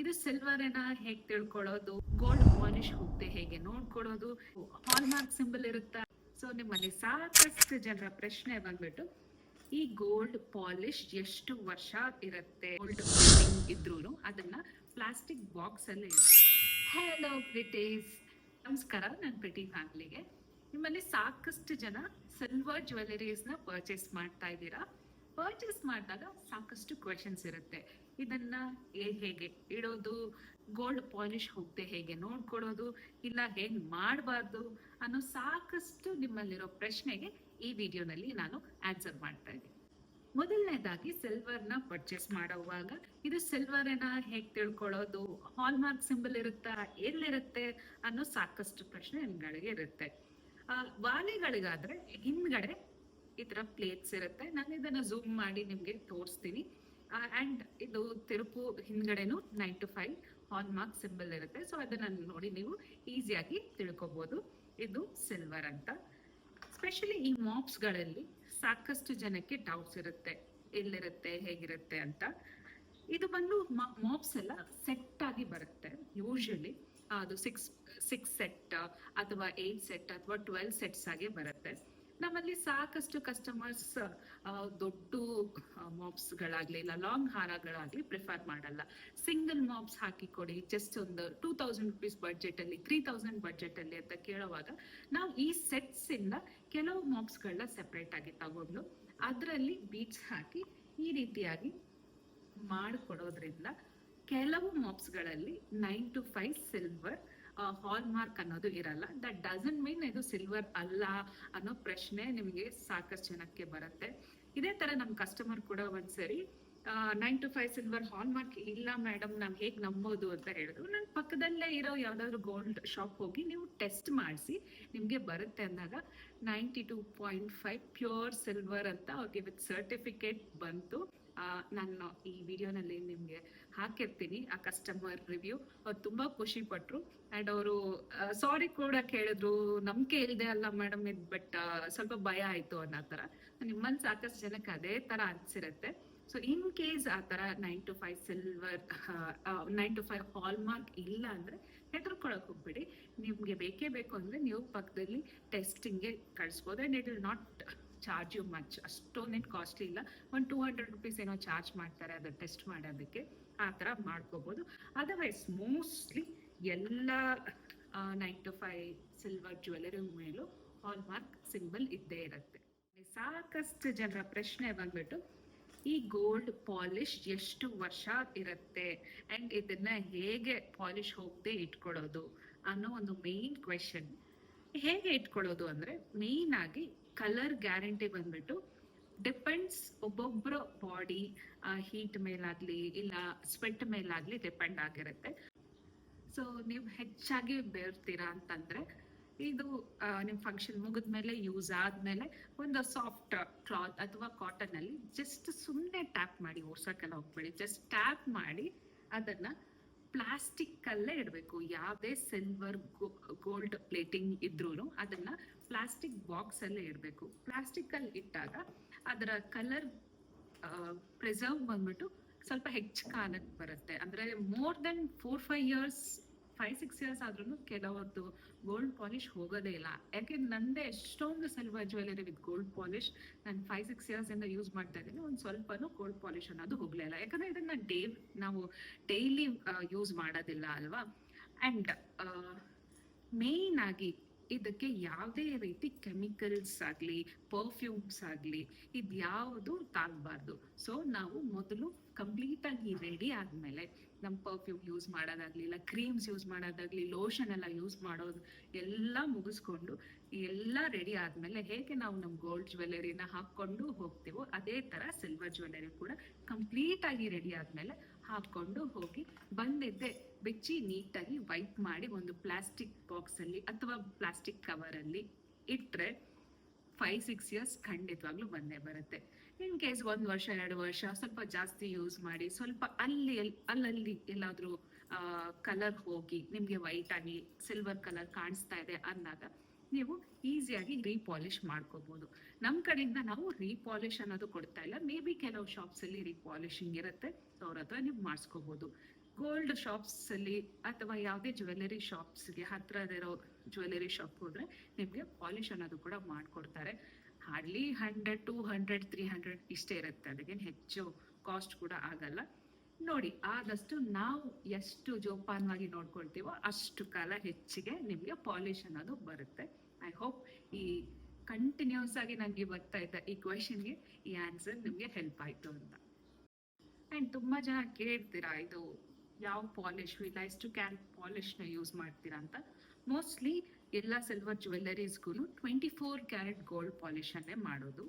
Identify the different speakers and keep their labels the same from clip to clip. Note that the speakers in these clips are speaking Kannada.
Speaker 1: ಇದು ಸಿಲ್ವರ್ ಏನ ಹೇಗ್ ತಿಳ್ಕೊಳ್ಳೋದು? ಗೋಲ್ಡ್ ಪಾಲಿಶ್ ಹೋಗ್ತೆ ಹೇಗೆ ನೋಡ್ಕೊಳ್ಳೋದು? ಹಾಲ್ ಮಾರ್ಕ್ ಸಿಂಬಲ್ ಇರುತ್ತಾ? ಸೊ ನಿಮ್ಮಲ್ಲಿ ಸಾಕಷ್ಟು ಜನರ ಪ್ರಶ್ನೆ ಬಂದ್ಬಿಟ್ಟು, ಈ ಗೋಲ್ಡ್ ಪಾಲಿಶ್ ಎಷ್ಟು ವರ್ಷ ಇರುತ್ತೆ? ಗೋಲ್ಡ್ ಇದ್ರೂ ಅದನ್ನ ಪ್ಲಾಸ್ಟಿಕ್ ಬಾಕ್ಸ್ ಅಲ್ಲಿ ಹಲೋ ಬ್ರಿಟೀಸ್ ನಮಸ್ಕಾರ ನನ್ನ ಪ್ರಿಟಿ ಫ್ಯಾಮಿಲಿಗೆ ನಿಮ್ಮಲ್ಲಿ ಸಾಕಷ್ಟು ಜನ ಸಿಲ್ವರ್ ಜ್ಯುವೆಲರೀಸ್ನ ಪರ್ಚೇಸ್ ಮಾಡ್ತಾ ಇದ್ದೀರಾ? ಪರ್ಚೇಸ್ ಮಾಡಿದಾಗ ಸಾಕಷ್ಟು ಕ್ವೆಶನ್ಸ್ ಇರುತ್ತೆ. ಇದನ್ನ ಹೇಗೆ? ಇಡೋದು ಗೋಲ್ಡ್ ಪಾಲಿಶ್ ಹೋಗದೆ ಹೇಗೆ? ನೋಡ್ಕೊಡೋದು ಇಲ್ಲ ಹೇಗ್ ಮಾಡಬಾರ್ದು ಅನ್ನೋ ಸಾಕಷ್ಟು ನಿಮ್ಮಲ್ಲಿರೋ ಪ್ರಶ್ನೆಗೆ ಈ ವಿಡಿಯೋನಲ್ಲಿ ನಾನು ಆನ್ಸರ್ ಮಾಡ್ತಾ ಇದ್ದೀನಿ. ಮೊದಲನೇದಾಗಿ ಸಿಲ್ವರ್ನ ಪರ್ಚೇಸ್ ಮಾಡುವಾಗ ಇದು ಸಿಲ್ವರ್ ಏನ ಹೇಗ್ ತಿಳ್ಕೊಳ್ಳೋದು? ಹಾಲ್ ಮಾರ್ಕ್ ಸಿಂಬಲ್ ಇರುತ್ತಾ? ಎಲ್ಲಿರುತ್ತೆ? ಅನ್ನೋ ಸಾಕಷ್ಟು ಪ್ರಶ್ನೆ ನಿಮ್ಗಳಿಗೆ ಇರುತ್ತೆ. ಆ, ವಾಲೆಗಳಿಗಾದ್ರೆ ಹಿಂದ್ಗಡೆ ಈ ತರ ಪ್ಲೇಟ್ಸ್ ಇರುತ್ತೆ. ನಾನು ಇದನ್ನ ಝೂಮ್ ಮಾಡಿ ನಿಮ್ಗೆ ತೋರಿಸ್ತೀನಿ. ಅಂಡ್ ಇದು ತಿರುಪು ಹಿಂದ್ಗಡೆನು nine two five hallmark symbol ಇರುತ್ತೆ. ಸೊ ಅದನ್ನ ನೋಡಿ ನೀವು ಈಸಿಯಾಗಿ ತಿಳ್ಕೊಬಹುದು ಇದು ಸಿಲ್ವರ್ ಅಂತ. ಸ್ಪೆಷಲಿ ಈ ಮಾಪ್ಸ್ಗಳಲ್ಲಿ ಸಾಕಷ್ಟು ಜನಕ್ಕೆ ಡೌಟ್ಸ್ ಇರುತ್ತೆ. ಎಲ್ಲಿರುತ್ತೆ, ಹೇಗಿರುತ್ತೆ ಅಂತ. ಇದು ಬಂದು ಮಾಪ್ಸ್ ಎಲ್ಲ ಸೆಟ್ ಆಗಿ ಬರುತ್ತೆ. ಯೂಶಲಿ ಅದು ಸಿಕ್ಸ್ ಸಿಕ್ಸ್ ಸೆಟ್ ಅಥವಾ ಏಟ್ ಸೆಟ್ ಅಥವಾ ಟ್ವೆಲ್ ಸೆಟ್ಸ್ ಆಗಿ ಬರುತ್ತೆ. ನಮ್ಮಲ್ಲಿ ಸಾಕಷ್ಟು ಕಸ್ಟಮರ್ಸ್ ದೊಡ್ಡ ಮಾಪ್ಸ್ ಗಳಾಗ್ಲಿ ಇಲ್ಲ ಲಾಂಗ್ ಹಾರಗಳಾಗ್ಲಿ ಪ್ರಿಫರ್ ಮಾಡಲ್ಲ. ಸಿಂಗಲ್ ಮಾಪ್ಸ್ ಹಾಕಿ ಕೊಡಿ ಜಸ್ಟ್ ಒಂದು ಟೂ ತೌಸಂಡ್ ರುಪೀಸ್ ಬಡ್ಜೆಟ್ ಅಲ್ಲಿ ತ್ರೀ ತೌಸಂಡ್ ಬಡ್ಜೆಟ್ ಅಲ್ಲಿ ಅಂತ ಕೇಳುವಾಗ ನಾವು ಈ ಸೆಟ್ಸ್ ಇಂದ ಕೆಲವು ಮಾಪ್ಸ್ ಗಳನ್ನ ಸೆಪರೇಟ್ ಆಗಿ ತಗೊಂಡು ಅದರಲ್ಲಿ ಬೀಚ್ ಹಾಕಿ ಈ ರೀತಿಯಾಗಿ ಮಾಡಿಕೊಡೋದ್ರಿಂದ ಕೆಲವು ಮಾಪ್ಸ್ಗಳಲ್ಲಿ nine two five silver hallmark ಅನ್ನೋದು ಇರಲ್ಲ. ದಟ್ ಡಸಂಟ್ ಮೀನ್ ಇದು ಸಿಲ್ವರ್ ಅಲ್ಲ ಅನ್ನೋ ಪ್ರಶ್ನೆ ನಿಮಗೆ ಸಾಕಷ್ಟು ಜನಕ್ಕೆ ಬರುತ್ತೆ. ಇದೇ ತರ ನಮ್ಮ ಕಸ್ಟಮರ್ ಕೂಡ ಒಂದ್ಸರಿ nine two five silver hallmark ಇಲ್ಲ ಮೇಡಮ್ ನಾವು ಹೇಗ್ ನಂಬೋದು ಅಂತ ಹೇಳಿದ್ರು. ನನ್ನ ಪಕ್ಕದಲ್ಲೇ ಇರೋ ಯಾವ್ದಾದ್ರು ಗೋಲ್ಡ್ ಶಾಪ್ ಹೋಗಿ ನೀವು ಟೆಸ್ಟ್ ಮಾಡಿಸಿ, ನಿಮ್ಗೆ ಬರುತ್ತೆ ಅಂದಾಗ ninety two point five pure silver ಅಂತ ಅವ್ರಿಗೆ ವಿತ್ ಸರ್ಟಿಫಿಕೇಟ್ ಬಂತು. ನಾನು ಈ ವಿಡಿಯೋನಲ್ಲಿ ನಿಮ್ಗೆ ಹಾಕಿರ್ತೀನಿ ಆ ಕಸ್ಟಮರ್ ರಿವ್ಯೂ ಅವ್ರು ತುಂಬಾ ಖುಷಿ ಪಟ್ರು. ಅಂಡ್ ಅವರು ಸಾರಿ ಕೂಡ ಕೇಳಿದ್ರು. ನಂಬಿಕೆ ಇಲ್ಲದೆ ಅಲ್ಲ ಮೇಡಮ್ ಇದು ಬಟ್ ಸ್ವಲ್ಪ ಭಯ ಆಯ್ತು ಅನ್ನೋ ತರ ನಿಮ್ಮಲ್ಲಿ ಸಾಕಷ್ಟು ಜನಕ್ಕೆ ಅದೇ ತರ ಅನ್ಸಿರುತ್ತೆ. ಸೊ ಇನ್ ಕೇಸ್ ಆ ತರ nine two five silver nine two five hallmark ಇಲ್ಲ ಅಂದ್ರೆ ಹೆದರ್ಕೊಳಕ್ ಹೋಗ್ಬಿಡಿ. ನಿಮ್ಗೆ ಬೇಕೇ ಬೇಕು ಅಂದ್ರೆ ನೀವು ಪಕ್ಕದಲ್ಲಿ ಟೆಸ್ಟಿಂಗ್ಗೆ ಕಳಿಸ್ಬೋದು. And it will not charge you much ಅಷ್ಟೊಂದೇನು costly ಇಲ್ಲ. ಒಂದು ಟೂ ಹಂಡ್ರೆಡ್ ರುಪೀಸ್ ಏನೋ ಚಾರ್ಜ್ ಮಾಡ್ತಾರೆ, ಅದು ಟೆಸ್ಟ್ ಮಾಡೋದಕ್ಕೆ ಆ ಥರ ಮಾಡ್ಕೋಬೋದು. ಅದರ್ವೈಸ್ ಮೋಸ್ಟ್ಲಿ ಎಲ್ಲ nine two five silver jewellery ಮೇಲೂ ಹಾಲ್ ಮಾರ್ಕ್ ಸಿಂಬಲ್ ಇದ್ದೇ ಇರುತ್ತೆ. ಸಾಕಷ್ಟು ಜನರ ಪ್ರಶ್ನೆ ಬಂದ್ಬಿಟ್ಟು, ಈ ಗೋಲ್ಡ್ ಪಾಲಿಶ್ ಎಷ್ಟು ವರ್ಷ ಇರುತ್ತೆ? ಅಂಡ್ ಇದನ್ನ ಹೇಗೆ ಪಾಲಿಶ್ ಹೋಗದೆ ಇಟ್ಕೊಳ್ಳೋದು ಅನ್ನೋ ಒಂದು ಮೇನ್ ಕ್ವೆಶನ್ ಹೇಗೆ ಇಟ್ಕೊಳ್ಳೋದು ಅಂದ್ರೆ ಮೇನ್ ಆಗಿ ಕಲರ್ ಗ್ಯಾರಂಟಿ ಬಂದ್ಬಿಟ್ಟು ಡಿಪೆಂಡ್ಸ್ ಒಬ್ಬೊಬ್ಬರ ಬಾಡಿ ಹೀಟ್ ಮೇಲಾಗ್ಲಿ ಇಲ್ಲ ಸ್ವೆಟ್ ಮೇಲಾಗ್ಲಿ ಡಿಪೆಂಡ್ ಆಗಿರುತ್ತೆ. ಸೊ ನೀವು ಹೆಚ್ಚಾಗಿ ಬೇರ್ತೀರಾ ಅಂತಂದ್ರೆ ಇದು ನಿಮ್ಮ ನಿಮ್ ಫಂಕ್ಷನ್ ಮುಗಿದ್ಮೇಲೆ ಯೂಸ್ ಆದ್ಮೇಲೆ ಒಂದು ಸಾಫ್ಟ್ ಕ್ಲಾತ್ ಅಥವಾ ಕಾಟನ್ ಅಲ್ಲಿ ಜಸ್ಟ್ ಸುಮ್ಮನೆ ಟ್ಯಾಪ್ ಮಾಡಿ ಓಡ್ಸಕ್ಕೆಲ್ಲ ಹೋಗ್ಬೇಡಿ. ಜಸ್ಟ್ ಟ್ಯಾಪ್ ಮಾಡಿ ಅದನ್ನ ಪ್ಲಾಸ್ಟಿಕ್ ಅಲ್ಲೇ ಇಡಬೇಕು. ಯಾವುದೇ ಸಿಲ್ವರ್ ಗೋಲ್ಡ್ ಪ್ಲೇಟಿಂಗ್ ಇದ್ರೂ ಅದನ್ನ ಪ್ಲಾಸ್ಟಿಕ್ ಬಾಕ್ಸ್ ಅಲ್ಲೇ ಇಡಬೇಕು. ಪ್ಲಾಸ್ಟಿಕ್ ಅಲ್ಲಿ ಇಟ್ಟಾಗ ಅದರ ಕಲರ್ ಪ್ರಿಸರ್ವ್ ಬಂದ್ಬಿಟ್ಟು ಸ್ವಲ್ಪ ಹೆಚ್ಚು ಕಾಲಕ್ಕೆ ಬರುತ್ತೆ. ಅಂದ್ರೆ more than four five years five six years ಆದ್ರೂ ಕೆಲವರದ್ದು ಗೋಲ್ಡ್ ಪಾಲಿಶ್ ಹೋಗೋದೇ ಇಲ್ಲ. ಯಾಕೆ ನಂದೇ ಎಷ್ಟೊಂದು silver jewellery with gold polish ನಾನು ಫೈವ್ ಸಿಕ್ಸ್ ಇಯರ್ಸ್ ಇಂದ ಯೂಸ್ ಮಾಡ್ತಾ ಇದ್ದೀನಿ. ಒಂದು ಸ್ವಲ್ಪನೂ ಗೋಲ್ಡ್ ಪಾಲಿಶ್ ಅನ್ನೋದು ಹೋಗ್ಲೇ ಇಲ್ಲ. ಯಾಕಂದ್ರೆ ಇದನ್ನ ಡೇ ನಾವು ಡೈಲಿ ಯೂಸ್ ಮಾಡೋದಿಲ್ಲ ಅಲ್ವಾ? ಅಂಡ್ ಮೇನ್ ಆಗಿ ಇದಕ್ಕೆ ಯಾವುದೇ ರೀತಿ ಕೆಮಿಕಲ್ಸ್ ಆಗಲಿ ಪರ್ಫ್ಯೂಮ್ಸ್ ಆಗಲಿ ಇದು ಯಾವುದು ತಾಗಬಾರ್ದು. ಸೊ ನಾವು ಮೊದಲು ಕಂಪ್ಲೀಟಾಗಿ ರೆಡಿ ಆದ್ಮೇಲೆ ನಮ್ಮ ಪರ್ಫ್ಯೂಮ್ ಯೂಸ್ ಮಾಡೋದಾಗ್ಲಿ ಇಲ್ಲ ಕ್ರೀಮ್ಸ್ ಯೂಸ್ ಮಾಡೋದಾಗ್ಲಿ ಲೋಷನ್ ಎಲ್ಲ ಯೂಸ್ ಮಾಡೋದು ಎಲ್ಲ ಮುಗಿಸ್ಕೊಂಡು ಎಲ್ಲ ರೆಡಿ ಆದ್ಮೇಲೆ ಹೇಗೆ ನಾವು ನಮ್ಮ ಗೋಲ್ಡ್ ಜ್ಯುವೆಲರಿನ ಹಾಕೊಂಡು ಹೋಗ್ತೀವೋ ಅದೇ ತರ ಸಿಲ್ವರ್ ಜ್ಯುವೆಲರಿ ಕೂಡ ಕಂಪ್ಲೀಟ್ ಆಗಿ ರೆಡಿ ಆದ್ಮೇಲೆ ಹಾಕೊಂಡು ಹೋಗಿ ಬಂದಿದ್ದೆ ಬಿಚ್ಚಿ ನೀಟಾಗಿ ವೈಪ್ ಮಾಡಿ ಒಂದು ಪ್ಲಾಸ್ಟಿಕ್ ಬಾಕ್ಸ್ ಅಲ್ಲಿ ಅಥವಾ ಪ್ಲಾಸ್ಟಿಕ್ ಕವರ್ ಅಲ್ಲಿ ಇಟ್ರೆ ಫೈವ್ ಸಿಕ್ಸ್ ಇಯರ್ಸ್ ಖಂಡಿತವಾಗ್ಲೂ ಬಂದೇ ಬರುತ್ತೆ. ಇನ್ ಕೇಸ್ ಒಂದು ವರ್ಷ, ಎರಡು ವರ್ಷ ಸ್ವಲ್ಪ ಜಾಸ್ತಿ ಯೂಸ್ ಮಾಡಿ, ಸ್ವಲ್ಪ ಅಲ್ಲಿ, ಅಲ್ಲಲ್ಲಿ ಎಲ್ಲಾದ್ರೂ ಕಲರ್ ಹೋಗಿ ನಿಮ್ಗೆ ವೈಟ್ ಆಗಿ ಸಿಲ್ವರ್ ಕಲರ್ ಕಾಣಿಸ್ತಾ ಇದೆ ಅಂದಾಗ ನೀವು ಈಸಿಯಾಗಿ ರೀಪಾಲಿಶ್ ಮಾಡ್ಕೋಬಹುದು ನಮ್ಮ ಕಡೆಯಿಂದ ನಾವು ರೀಪಾಲಿಶ್ ಅನ್ನೋದು ಕೊಡ್ತಾ ಇಲ್ಲ. ಮೇ ಬಿ ಕೆಲವು ಶಾಪ್ಸ್ ಅಲ್ಲಿ ರೀಪಾಲಿಶಿಂಗ್ ಇರುತ್ತೆ. ಅವ್ರ ಹತ್ರ ನೀವು ಮಾಡಿಸ್ಕೋಬಹುದು ಗೋಲ್ಡ್ ಶಾಪ್ಸ್ ಅಲ್ಲಿ ಅಥವಾ ಯಾವುದೇ ಜ್ಯುವೆಲರಿ ಶಾಪ್ಸ್ಗೆ ಹತ್ರದಿರೋ ಜ್ಯುವೆಲರಿ ಶಾಪ್ ಹೋದ್ರೆ ನಿಮಗೆ ಪಾಲಿಶ್ ಅನ್ನೋದು ಕೂಡ ಮಾಡಿಕೊಡ್ತಾರೆ. Hardly hundred two hundred three hundred ಇಷ್ಟೇ ಇರುತ್ತೆ. ಅದಕ್ಕೇನು ಹೆಚ್ಚು ಕಾಸ್ಟ್ ಕೂಡ ಆಗಲ್ಲ. ನೋಡಿ, ಆದಷ್ಟು ನಾವು ಎಷ್ಟು ಜೋಪಾನವಾಗಿ ನೋಡ್ಕೊಳ್ತೀವೋ ಅಷ್ಟು ಕಾಲ ಹೆಚ್ಚಿಗೆ ನಿಮಗೆ ಪಾಲಿಶ್ ಅನ್ನೋದು ಬರುತ್ತೆ. ಐ ಹೋಪ್ ಈ ಕಂಟಿನ್ಯೂಸ್ ಆಗಿ ನನಗೆ ಬರ್ತಾ ಇದ್ದ ಈ ಕ್ವೆಶನ್ಗೆ ಈ ಆನ್ಸರ್ ನಿಮಗೆ ಹೆಲ್ಪ್ ಆಯಿತು ಅಂತ. ಆ್ಯಂಡ್ ತುಂಬ ಜನ ಕೇಳ್ತೀರಾ, ಇದು ಯಾವ ಪಾಲಿಶ್ ಇಲ್ಲ, ಎಷ್ಟು ಕ್ಯಾನ್ ಪಾಲಿಶ್ನ ಯೂಸ್ ಮಾಡ್ತೀರಾ ಅಂತ. ಮೋಸ್ಟ್ಲಿ ಎಲ್ಲ silver ಜ್ಯುವೆಲ್ಲರೀಸ್ಗೂ twenty four carat gold polish ಅನ್ನೇ ಮಾಡೋದು.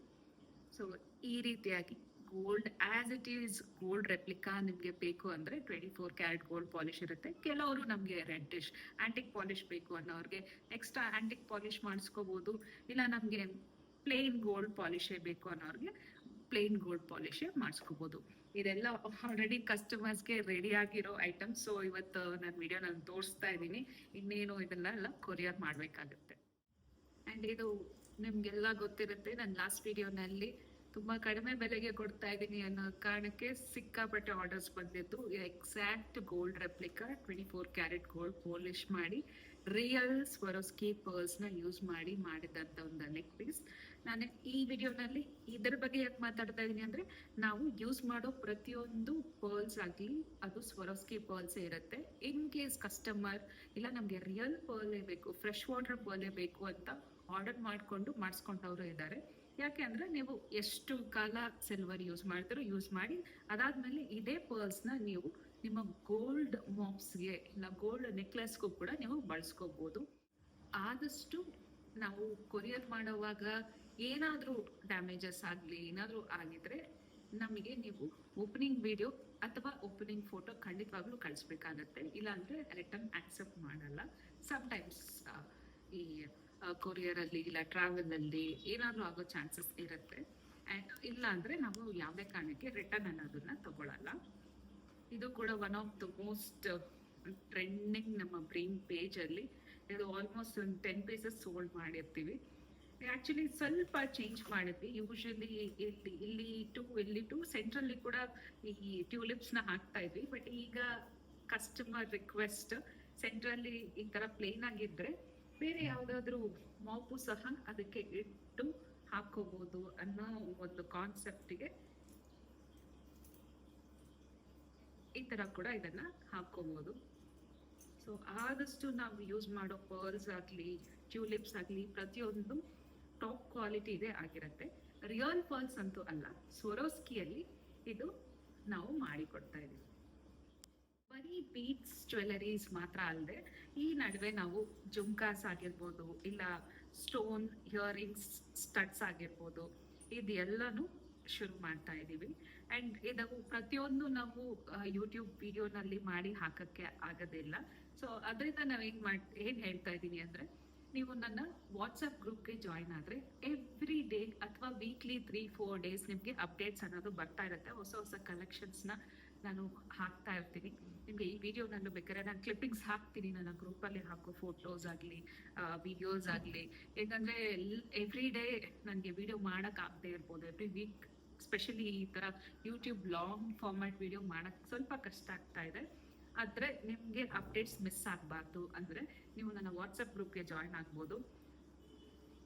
Speaker 1: ಸೊ ಈ ರೀತಿಯಾಗಿ gold as it is gold replica ನಿಮಗೆ ಬೇಕು ಅಂದ್ರೆ twenty four carat gold polish ಇರುತ್ತೆ. ಕೆಲವರು ನಮಗೆ ರೆಡ್ಡಿಶ್ ಆಂಟಿಕ್ ಪಾಲಿಶ್ ಬೇಕು ಅನ್ನೋರಿಗೆ ಎಕ್ಸ್ಟ್ರಾ ಆಂಟಿಕ್ ಪಾಲಿಶ್ ಮಾಡಿಸ್ಕೋಬಹುದು ಇಲ್ಲ ನಮಗೆ ಪ್ಲೇನ್ ಗೋಲ್ಡ್ ಪಾಲಿಶೇ ಬೇಕು ಅನ್ನೋರಿಗೆ ಪ್ಲೇನ್ ಗೋಲ್ಡ್ ಪಾಲಿಶ್ ಮಾಡಿಸ್ಕೋಬಹುದು ಇದೆಲ್ಲ ಆಲ್ರೆಡಿ ಕಸ್ಟಮರ್ಸ್ಗೆ ರೆಡಿ ಆಗಿರೋ ಐಟಮ್ಸ್ ಸೊ ಇವತ್ತು ನಾನು ವಿಡಿಯೋ ನಾನು ತೋರಿಸ್ತಾ ಇದ್ದೀನಿ. ಇನ್ನೇನು ಇದನ್ನೆಲ್ಲ ಕೊರಿಯರ್ ಮಾಡಬೇಕಾಗುತ್ತೆ. ಆ್ಯಂಡ್ ಇದು ನಿಮಗೆಲ್ಲ ಗೊತ್ತಿರುತ್ತೆ, ನಾನು ಲಾಸ್ಟ್ ವಿಡಿಯೋನಲ್ಲಿ ತುಂಬಾ ಕಡಿಮೆ ಬೆಲೆಗೆ ಕೊಡ್ತಾ ಇದ್ದೀನಿ ಅನ್ನೋ ಕಾರಣಕ್ಕೆ ಸಿಕ್ಕಾಪಟ್ಟೆ ಆರ್ಡರ್ಸ್ ಬಂದಿದ್ದು. Exact gold replica twenty four carat gold polish ಮಾಡಿ ರಿಯಲ್ ಸ್ವರೋಸ್ಕಿ ಪರ್ಸ್ನ ಯೂಸ್ ಮಾಡಿ ಮಾಡಿದಂಥ ಒಂದು ನೆಕ್ ಪೀಸ್ ನಾನು ಈ ವಿಡಿಯೋನಲ್ಲಿ ಇದರ ಬಗ್ಗೆ ಯಾಕೆ ಮಾತಾಡ್ತಾ ಇದ್ದೀನಿ ಅಂದ್ರೆ ನಾವು ಯೂಸ್ ಮಾಡೋ ಪ್ರತಿಯೊಂದು ಪರ್ಲ್ಸ್ ಆಗಲಿ, ಅದು ಸ್ವರೋಸ್ಕಿ ಪರ್ಲ್ಸೇ ಇರುತ್ತೆ. ಇನ್ ಕೇಸ್ ಕಸ್ಟಮರ್ ಇಲ್ಲ ನಮಗೆ ರಿಯಲ್ ಪರ್ಲೇ ಬೇಕು ಫ್ರೆಶ್ ವಾಟರ್ ಪರ್ಲೇ ಬೇಕು ಅಂತ ಆರ್ಡರ್ ಮಾಡಿಕೊಂಡು ಮಾಡಿಸ್ಕೊಂಡವರು ಇದ್ದಾರೆ ಯಾಕೆ ಅಂದರೆ ನೀವು ಎಷ್ಟು ಕಾಲ ಸಿಲ್ವರ್ ಯೂಸ್ ಮಾಡ್ತೀರೋ ಯೂಸ್ ಮಾಡಿ, ಅದಾದ್ಮೇಲೆ ಇದೇ ಪರ್ಲ್ಸ್ನ ನೀವು ನಿಮ್ಮ ಗೋಲ್ಡ್ ಮಾಪ್ಸ್ಗೆ ಇಲ್ಲ ಗೋಲ್ಡ್ ನೆಕ್ಲೆಸ್ಗೂ ಕೂಡ ನೀವು ಬಳಸ್ಕೋಬೋದು. ಆದಷ್ಟು ನಾವು ಕೊರಿಯರ್ ಮಾಡುವಾಗ ಏನಾದರೂ ಡ್ಯಾಮೇಜಸ್ ಆಗಲಿ, ಏನಾದರೂ ಆಗಿದ್ರೆ ನಮಗೆ ನೀವು ಓಪನಿಂಗ್ ವಿಡಿಯೋ ಅಥವಾ ಓಪನಿಂಗ್ ಫೋಟೋ ಖಂಡಿತವಾಗ್ಲೂ ಕಳಿಸ್ಬೇಕಾಗತ್ತೆ. ಇಲ್ಲಾಂದ್ರೆ ರಿಟರ್ನ್ ಆಕ್ಸೆಪ್ಟ್ ಮಾಡಲ್ಲ. ಸಮ್ಟೈಮ್ಸ್ ಈ ಕೊರಿಯರಲ್ಲಿ ಇಲ್ಲ ಟ್ರಾವೆಲಲ್ಲಿ ಏನಾದರೂ ಆಗೋ ಚಾನ್ಸಸ್ ಇರುತ್ತೆ. ಆ್ಯಂಡ್ ಇಲ್ಲ ಅಂದರೆ ನಾವು ಯಾವುದೇ ಕಾರಣಕ್ಕೆ ರಿಟರ್ನ್ ಅನ್ನೋದನ್ನ ತಗೊಳಲ್ಲ. ಇದು ಕೂಡ one of the most trending ನಮ್ಮ ಬ್ರೈನ್ ಪೇಜಲ್ಲಿ ಇದು ಆಲ್ಮೋಸ್ಟ್ ಒಂದು ಟೆನ್ ಪೀಸಸ್ ಸೋಲ್ಡ್ ಮಾಡಿರ್ತೀವಿ. ಆಕ್ಚುಲಿ ಸ್ವಲ್ಪ ಚೇಂಜ್ ಮಾಡಿದ್ವಿ. ಯೂಶಲಿ ಇಲ್ಲಿ ಇಲ್ಲಿ ಟು ಇಲ್ಲಿ ಟು ಸೆಂಟ್ರಲ್ಲಿ ಕೂಡ ಈ ಟ್ಯೂಲಿಪ್ಸ್ನ ಹಾಕ್ತಾ ಇದ್ವಿ. ಬಟ್ ಈಗ ಕಸ್ಟಮರ್ ರಿಕ್ವೆಸ್ಟ್ ಸೆಂಟ್ರಲ್ಲಿ ಈ ತರ ಪ್ಲೇನ್ ಆಗಿದ್ರೆ ಬೇರೆ ಯಾವ್ದಾದ್ರು ಮಾಪು ಸಹ ಅದಕ್ಕೆ ಇಟ್ಟು ಹಾಕೋಬಹುದು ಅನ್ನೋ ಒಂದು ಕಾನ್ಸೆಪ್ಟಿಗೆ ಈ ತರ ಕೂಡ ಇದನ್ನ ಹಾಕೋಬಹುದು ಸೊ ಆದಷ್ಟು ನಾವು ಯೂಸ್ ಮಾಡೋ ಪರ್ಲ್ಸ್ ಆಗಲಿ ಟ್ಯೂಲಿಪ್ಸ್ ಆಗಲಿ ಪ್ರತಿಯೊಂದು ಟಾಪ್ ಕ್ವಾಲಿಟಿ ಇದೆ ಆಗಿರುತ್ತೆ. ರಿಯಲ್ ಪರ್ಲ್ಸ್ ಅಂತೂ ಅಲ್ಲ ಸ್ವರೋಸ್ಕಿಯಲ್ಲಿ ಇದು ನಾವು ಮಾಡಿಕೊಡ್ತಾ ಇದ್ದೀವಿ ಬರೀ ಬೀಟ್ಸ್ ಜ್ಯುವೆಲರೀಸ್ ಮಾತ್ರ ಅಲ್ಲದೆ ಈ ನಡುವೆ ನಾವು ಜುಮ್ಕಾಸ್ ಆಗಿರ್ಬೋದು, ಇಲ್ಲ ಸ್ಟೋನ್ ಇಯರಿಂಗ್ಸ್ ಸ್ಟಡ್ಸ್ ಆಗಿರ್ಬೋದು ಇದೆಲ್ಲನೂ ಶುರು ಮಾಡ್ತಾ ಇದ್ದೀವಿ ಆ್ಯಂಡ್ ಇದು ಪ್ರತಿಯೊಂದು ನಾವು ಯೂಟ್ಯೂಬ್ ವಿಡಿಯೋನಲ್ಲಿ ಮಾಡಿ ಹಾಕಕ್ಕೆ ಆಗೋದಿಲ್ಲ. ಸೊ ಅದರಿಂದ ನಾವು ಏನು ಮಾಡ್, ಏನ್ ಹೇಳ್ತಾ ಇದ್ದೀನಿ ಅಂದ್ರೆ ನೀವು ನನ್ನ ವಾಟ್ಸಪ್ ಗ್ರೂಪ್ಗೆ ಜಾಯ್ನ್ ಆದರೆ ಎವ್ರಿ ಡೇ ಅಥವಾ ವೀಕ್ಲಿ ತ್ರೀ ಫೋರ್ ಡೇಸ್ ನಿಮಗೆ ಅಪ್ಡೇಟ್ಸ್ ಅನ್ನೋದು ಬರ್ತಾ ಇರುತ್ತೆ. ಹೊಸ ಹೊಸ ಕಲೆಕ್ಷನ್ಸ್ನ ನಾನು ಹಾಕ್ತಾ ಇರ್ತೀನಿ. ನಿಮಗೆ ಈ ವಿಡಿಯೋ ನಾನು ಬೇಕಾದ್ರೆ ನಾನು ಕ್ಲಿಪ್ಪಿಂಗ್ಸ್ ಹಾಕ್ತೀನಿ. ನನ್ನ ಗ್ರೂಪಲ್ಲಿ ಹಾಕೋ ಫೋಟೋಸ್ ಆಗಲಿ ವಿಡಿಯೋಸ್ ಆಗಲಿ. ಯಾಕಂದರೆ ಎವ್ರಿ ಡೇ ನನಗೆ ವಿಡಿಯೋ ಮಾಡೋಕ್ಕಾಗದೇ ಇರ್ಬೋದು. ಎವ್ರಿ ವೀಕ್ ಸ್ಪೆಷಲಿ ಈ ಥರ ಯೂಟ್ಯೂಬ್ ಲಾಂಗ್ ಫಾರ್ಮ್ಯಾಟ್ ವಿಡಿಯೋ ಮಾಡೋಕ್ಕೆ ಸ್ವಲ್ಪ ಕಷ್ಟ ಆಗ್ತಾ ಇದೆ. ಆದರೆ ನಿಮಗೆ ಅಪ್ಡೇಟ್ಸ್ ಮಿಸ್ ಆಗಬಾರ್ದು. ಅಂದರೆ ನೀವು ನನ್ನ ವಾಟ್ಸಪ್ ಗ್ರೂಪ್ಗೆ ಜಾಯಿನ್ ಆಗ್ಬೋದು.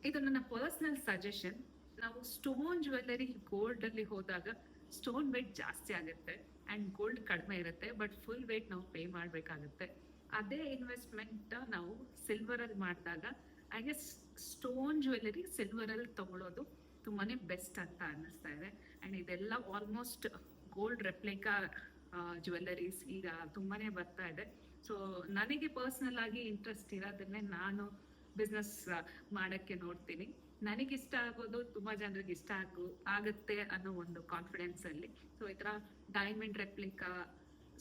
Speaker 1: ಇದು ನನ್ನ ಪರ್ಸನಲ್ ಸಜೆಷನ್ ನಾವು ಸ್ಟೋನ್ ಜ್ಯುವೆಲ್ಲರಿ ಗೋಲ್ಡ್ ಅಲ್ಲಿ ಹೋದಾಗ ಸ್ಟೋನ್ ವೆಯ್ಟ್ ಜಾಸ್ತಿ ಆಗುತ್ತೆ ಅಂಡ್ ಗೋಲ್ಡ್ ಕಡಿಮೆ ಇರುತ್ತೆ ಬಟ್ ಫುಲ್ ವೆಯ್ಟ್ ನಾವು ಪೇ ಮಾಡಬೇಕಾಗುತ್ತೆ. ಅದೇ ಇನ್ವೆಸ್ಟ್ಮೆಂಟ್ ನಾವು ಸಿಲ್ವರ್ ಅಲ್ಲಿ ಮಾಡಿದಾಗ I guess stone jewellery silver ಅಲ್ಲಿ ತಗೊಳ್ಳೋದು ತುಂಬಾನೇ ಬೆಸ್ಟ್ ಅಂತ ಅನ್ನಿಸ್ತಾ ಇದೆ. ಅಂಡ್ ಇದೆಲ್ಲ ಆಲ್ಮೋಸ್ಟ್ ಗೋಲ್ಡ್ ರೆಪ್ಲಿಕಾ ಜ್ಯುವೆಲ್ಲರೀಸ್ ಈಗ ತುಂಬಾನೇ ಬರ್ತಾ ಇದೆ. ಸೊ ನನಗೆ ಪರ್ಸನಲ್ ಆಗಿ ಇಂಟ್ರೆಸ್ಟ್ ಇರೋದನ್ನೇ ನಾನು ಬಿಸ್ನೆಸ್ ಮಾಡೋಕ್ಕೆ ನೋಡ್ತೀನಿ. ನನಗೆ ಇಷ್ಟ ಆಗೋದು ತುಂಬಾ ಜನರಿಗೆ ಇಷ್ಟ ಆಗು, ಆಗುತ್ತೆ ಅನ್ನೋ ಒಂದು ಕಾನ್ಫಿಡೆನ್ಸ್ ಅಲ್ಲಿ. ಸೊ ಈ ತರ ಡೈಮಂಡ್ ರೆಪ್ಲಿಕಾ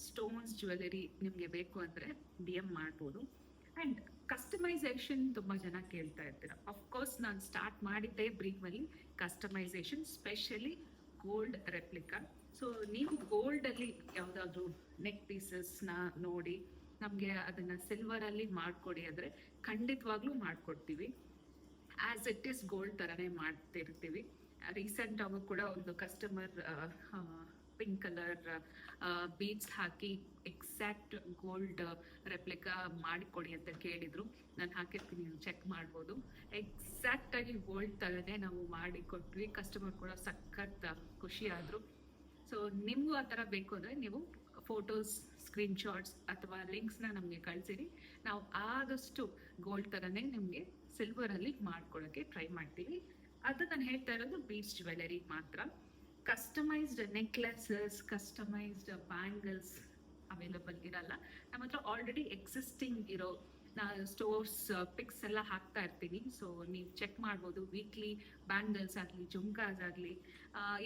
Speaker 1: ಸ್ಟೋನ್ಸ್ ಜ್ಯುವೆಲರಿ ನಿಮ್ಗೆ ಬೇಕು ಅಂದ್ರೆ ಡಿ ಎಂ ಮಾಡ್ಬೋದು. ಅಂಡ್ ಕಸ್ಟಮೈಸೇಷನ್ ತುಂಬಾ ಜನ ಕೇಳ್ತಾ ಇರ್ತೀರಾ. ಅಫ್ಕೋರ್ಸ್ ನಾನು ಸ್ಟಾರ್ಟ್ ಮಾಡಿದ್ದೆ ಬ್ರೀಫ್ ಅಲ್ಲಿ customisation specially gold replica so ನೀವು ಗೋಲ್ಡ್ ಅಲ್ಲಿ ಯಾವ್ದಾದ್ರು ನೆಕ್ ಪೀಸಸ್ನ ನೋಡಿ ನಮ್ಗೆ ಅದನ್ನ ಸಿಲ್ವರ್ ಅಲ್ಲಿ ಮಾಡ್ಕೊಡಿ ಅಂದ್ರೆ ಖಂಡಿತವಾಗ್ಲೂ ಮಾಡ್ಕೊಡ್ತೀವಿ. ಆಸ್ ಇಟ್ ಇಸ್ ಗೋಲ್ಡ್ ತರನೇ ಮಾಡ್ತಿರ್ತೀವಿ. ರೀಸೆಂಟ್ ಆಗೂ ಕೂಡ ಒಂದು ಕಸ್ಟಮರ್ ಪಿಂಕ್ ಕಲರ್ ಬೀಡ್ಸ್ ಹಾಕಿ ಎಕ್ಸಾಕ್ಟ್ ಗೋಲ್ಡ್ ರೆಪ್ಲಿಕಾ ಮಾಡಿಕೊಡಿ ಅಂತ ಕೇಳಿದ್ರು. ನಾನು ಹಾಕಿರ್ತೀನಿ, ನೀವು ಚೆಕ್ ಮಾಡ್ಬೋದು. ಎಕ್ಸಾಕ್ಟ್ ಆಗಿ ಗೋಲ್ಡ್ ಥರನೇ ನಾವು ಮಾಡಿ ಕೊಟ್ವಿ. ಕಸ್ಟಮರ್ ಕೂಡ ಸಖತ್ ಖುಷಿ ಆದ್ರು. ಸೊ ನಿಮಗೂ ಆ ಥರ ಬೇಕು ಅಂದರೆ ನೀವು ಫೋಟೋಸ್ ಸ್ಕ್ರೀನ್ ಶಾಟ್ಸ್ ಅಥವಾ ಲಿಂಕ್ಸ್ನ ನಮಗೆ ಕಳಿಸಿರಿ. ನಾವು ಆದಷ್ಟು ಗೋಲ್ಡ್ ಥರನೇ ನಿಮಗೆ ಸಿಲ್ವರಲ್ಲಿ ಮಾಡ್ಕೊಳ್ಳೋಕ್ಕೆ ಟ್ರೈ ಮಾಡ್ತೀವಿ. ಅದು ನಾನು ಹೇಳ್ತಾ ಇರೋದು ಬೀಚ್ ಜ್ಯುವೆಲರಿ ಮಾತ್ರ. Customised necklaces customised bangles available ಇರಲ್ಲ. ನಮ್ಮ ಹತ್ರ ಆಲ್ರೆಡಿ ಎಕ್ಸಿಸ್ಟಿಂಗ್ ಇರೋ, ನಾ ಸ್ಟೋರ್ಸ್ ಪಿಕ್ಸ್ ಎಲ್ಲ ಹಾಕ್ತಾ ಇರ್ತೀನಿ. ಸೊ ನೀವು ಚೆಕ್ ಮಾಡ್ಬೋದು ವೀಕ್ಲಿ ಬ್ಯಾಂಗಲ್ಸ್ ಆಗಲಿ ಜುಮ್ಕಾಸ್ ಆಗಲಿ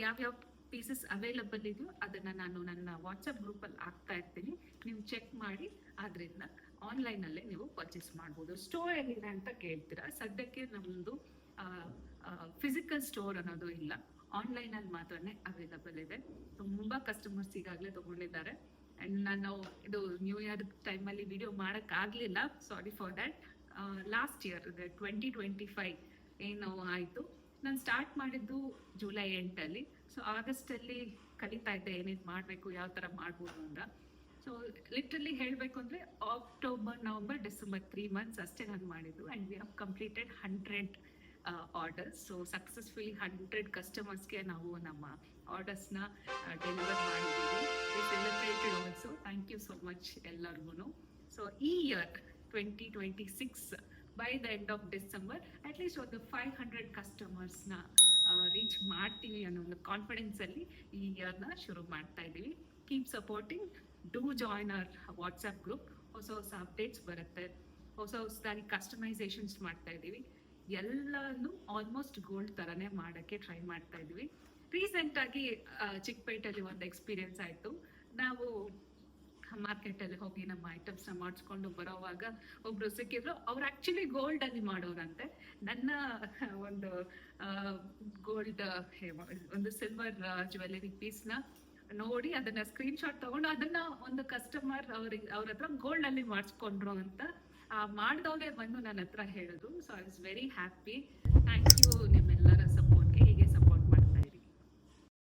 Speaker 1: ಯಾವ್ಯಾವ ಪೀಸಸ್ ಅವೈಲಬಲ್ ಇದೆಯೋ ಅದನ್ನು ನಾನು ನನ್ನ ವಾಟ್ಸಪ್ ಗ್ರೂಪಲ್ಲಿ ಹಾಕ್ತಾ ಇರ್ತೀನಿ. ನೀವು ಚೆಕ್ ಮಾಡಿ ಅದರಿಂದ ಆನ್ಲೈನಲ್ಲೇ ನೀವು ಪರ್ಚೇಸ್ ಮಾಡ್ಬೋದು. ಸ್ಟೋರ್ ಎಲ್ಲಿದೆ ಅಂತ ಕೇಳ್ತೀರಾ? ಸದ್ಯಕ್ಕೆ ನಮ್ಮದು ಫಿಸಿಕಲ್ ಸ್ಟೋರ್ ಅನ್ನೋದು ಇಲ್ಲ. ಆನ್ಲೈನಲ್ಲಿ ಮಾತ್ರನೇ ಅವೈಲಬಲ್ ಇದೆ. ತುಂಬ ಕಸ್ಟಮರ್ಸ್ ಈಗಾಗಲೇ ತಗೊಂಡಿದ್ದಾರೆ. ಆ್ಯಂಡ್ ನಾನು ಇದು ನ್ಯೂ ಇಯರ್ ಟೈಮಲ್ಲಿ ವಿಡಿಯೋ ಮಾಡೋಕ್ಕಾಗಲಿಲ್ಲ sorry for that last year twenty twenty five ಏನು ಆಯಿತು. ನಾನು ಸ್ಟಾರ್ಟ್ ಮಾಡಿದ್ದು ಜುಲೈ ಎಂಟಲ್ಲಿ. ಸೊ ಆಗಸ್ಟಲ್ಲಿ ಕಲಿತಾ ಇದ್ದೆ ಏನೇನು ಮಾಡಬೇಕು, ಯಾವ ಥರ ಮಾಡ್ಬೋದು ಅಂತ. ಸೊ ಲಿಟ್ರಲಿ ಹೇಳಬೇಕು ಅಂದರೆ October November December three months ಅಷ್ಟೇ ನಾನು ಮಾಡಿದ್ದು. And we have completed hundred orders so successfully hundred ಕಸ್ಟಮರ್ಸ್ಗೆ ನಾವು ನಮ್ಮ ಆರ್ಡರ್ಸ್ನ ಡೆಲಿವರ್ ಮಾಡಿದ್ದೀವಿ. Celebrated also thank you so much ಎಲ್ಲರಿಗೂ ಸೊ ಈ year twenty twenty six by the end of December at least ಒಂದು ಫೈವ್ ಹಂಡ್ರೆಡ್ ಕಸ್ಟಮರ್ಸ್ನ ರೀಚ್ ಮಾಡ್ತೀವಿ ಅನ್ನೋ ಒಂದು ಕಾನ್ಫಿಡೆನ್ಸಲ್ಲಿ ಈ ಇಯರ್ನ ಶುರು ಮಾಡ್ತಾ ಇದ್ದೀವಿ. Keep supporting do join our WhatsApp group ಹೊಸ ಹೊಸ ಅಪ್ಡೇಟ್ಸ್ ಬರುತ್ತೆ. ಹೊಸ ಹೊಸದಾಗಿ ಕಸ್ಟಮೈಸೇಷನ್ಸ್ ಮಾಡ್ತಾ ಇದ್ದೀವಿ. ಎಲ್ಲನೂ ಆಲ್ಮೋಸ್ಟ್ ಗೋಲ್ಡ್ ಥರನೇ ಮಾಡೋಕ್ಕೆ ಟ್ರೈ ಮಾಡ್ತಾ ಇದ್ವಿ ರೀಸೆಂಟಾಗಿ ಚಿಕ್ಕಪೇಟೆಯಲ್ಲಿ ಒಂದು ಎಕ್ಸ್ಪೀರಿಯನ್ಸ್ ಆಯಿತು. ನಾವು ಮಾರ್ಕೆಟಲ್ಲಿ ಹೋಗಿ ನಮ್ಮ ಐಟಮ್ಸ್ನ ಮಾಡಿಸ್ಕೊಂಡು ಬರೋವಾಗ ಒಬ್ರು ಸಿಕ್ಕಿದ್ರು. ಅವ್ರು ಗೋಲ್ಡ್ ಅಲ್ಲಿ ಮಾಡೋರಂತೆ. ನನ್ನ, ಒಂದು ಗೋಲ್ಡ್ ಒಂದು ಸಿಲ್ವರ್ ಜ್ಯುವೆಲರಿ ನ ನೋಡಿ ಅದನ್ನ ಸ್ಕ್ರೀನ್ ಶಾಟ್ ತಗೊಂಡು ಅದನ್ನ ಒಂದು ಕಸ್ಟಮರ್ ಅವ್ರಿಗೆ, ಅವ್ರ ಹತ್ರ ಗೋಲ್ಡ್ ಅಲ್ಲಿ ಮಾಡಿಸ್ಕೊಂಡ್ರು ಅಂತ ಮಾಡಿದವ್ರೆ ಬಂದು ನನ್ನ ಹತ್ರ ಹೇಳಿದ್ರು so I was very happy thank you